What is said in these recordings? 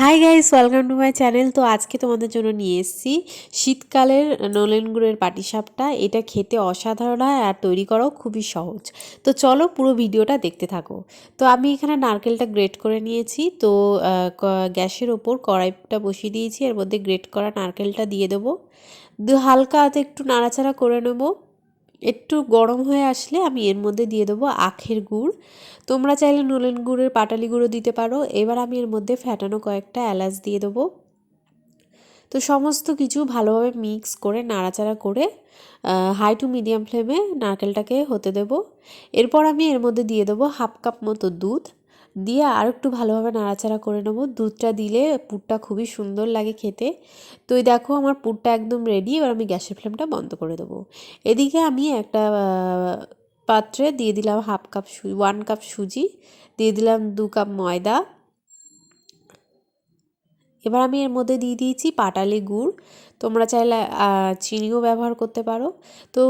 Hi guys welcome to my channel তো আজকে তোমাদের জন্য নিয়ে এসেছি শীতকালের নলেন গুড়ের পাটিসাপটা। এটা খেতে অসাধারণ হয় আর তৈরি করাও খুবই সহজ। তো চলো পুরো ভিডিওটা দেখতে থাকো। তো আমি এখানে নারকেলটা গ্রেট করে নিয়েছি। তো গ্যাসের ওপর কড়াইটা বসিয়ে দিয়েছি। এর মধ্যে গ্রেট করা নারকেলটা দিয়ে দেবো। হালকা হাতে একটু নাড়াচাড়া করে নেব। একটু গরম হয়ে আসলে আমি এর মধ্যে দিয়ে দেবো আখের গুড়। তোমরা চাইলে নলেন গুড়ের পাটালি গুঁড়ো দিতে পারো। এবার আমি এর মধ্যে ফ্যাটানো কয়েকটা এলাচ দিয়ে দেবো। তো সমস্ত কিছু ভালোভাবে মিক্স করে, নাড়াচাড়া করে হাই টু মিডিয়াম ফ্লেমে নারকেলটাকে হতে দেব। এরপর আমি এর মধ্যে দিয়ে দেবো হাফ কাপ মতো দুধ। দিয়ে আর একটু ভালোভাবে নাড়াচাড়া করে নেব। দুধটা দিলে পুরটা খুবই সুন্দর লাগে খেতে। তো এই দেখো আমার পুরটা একদম রেডি এবার আমি গ্যাসের ফ্লেমটা বন্ধ করে দেবো। এদিকে আমি একটা পাত্রে দিয়ে দিলাম হাফ কাপ সুজি ওয়ান কাপ সুজি, দিয়ে দিলাম দু কাপ ময়দা এবার আমি এর মধ্যে দিয়ে দিয়েছি পাটালি গুড়। তোমরা চাইলে চিনিও ব্যবহার করতে পারো। তো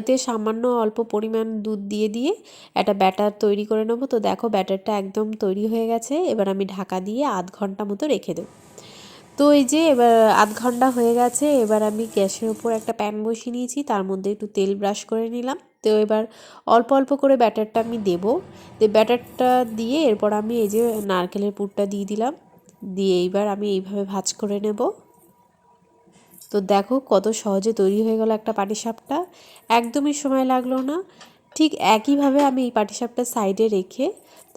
এতে সামান্য অল্প পরিমাণ দুধ দিয়ে দিয়ে একটা ব্যাটার তৈরি করে নেব। তো দেখো ব্যাটারটা একদম তৈরি হয়ে গেছে। এবার আমি ঢাকা দিয়ে আধ ঘণ্টা মতো রেখে দেবো। তো এই যে, এবার আধ ঘণ্টা হয়ে গেছে। এবার আমি গ্যাসের উপর একটা প্যান বসিয়ে নিয়েছি। তার মধ্যে একটু তেল ব্রাশ করে নিলাম। তো এবার অল্প অল্প করে ব্যাটারটা আমি দেবো। তো ব্যাটারটা দিয়ে এরপর আমি এই যে নারকেলের পুরটা দিয়ে দিলাম। দিয়ে এইবার আমি এইভাবে ভাজ করে নেব। তো দেখো কত সহজে তৈরি হয়ে গেল একটা পাটিসাপটা। একদমই সময় লাগল না। ঠিক একইভাবে আমি এই পাটিসাপটা সাইডে রেখে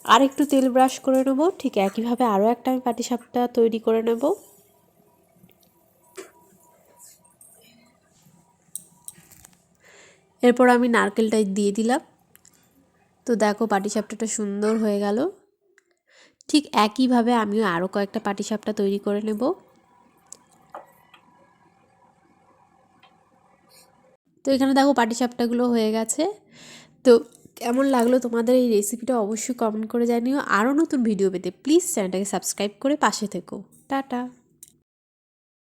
আর একটু তেল ব্রাশ করে নেব। ঠিক একইভাবে আরও একটা আমি পাটিসাপটা তৈরি করে নেব। এরপর আমি নারকেলটাই দিয়ে দিলাম। তো দেখো পাটিসাপটাটা সুন্দর হয়ে গেল। ঠিক একইভাবে আমিও আরও কয়েকটা পাটিসাপটা তৈরি করে নেব। তো এখানে দেখো পাটিসাপটাগুলো হয়ে গেছে। তো কেমন লাগল তোমাদের এই রেসিপিটা অবশ্যই কমেন্ট করে জানিও। আরও নতুন ভিডিও পেতে প্লিজ চ্যানেলটাকে সাবস্ক্রাইব করে পাশে থেকো। টাটা।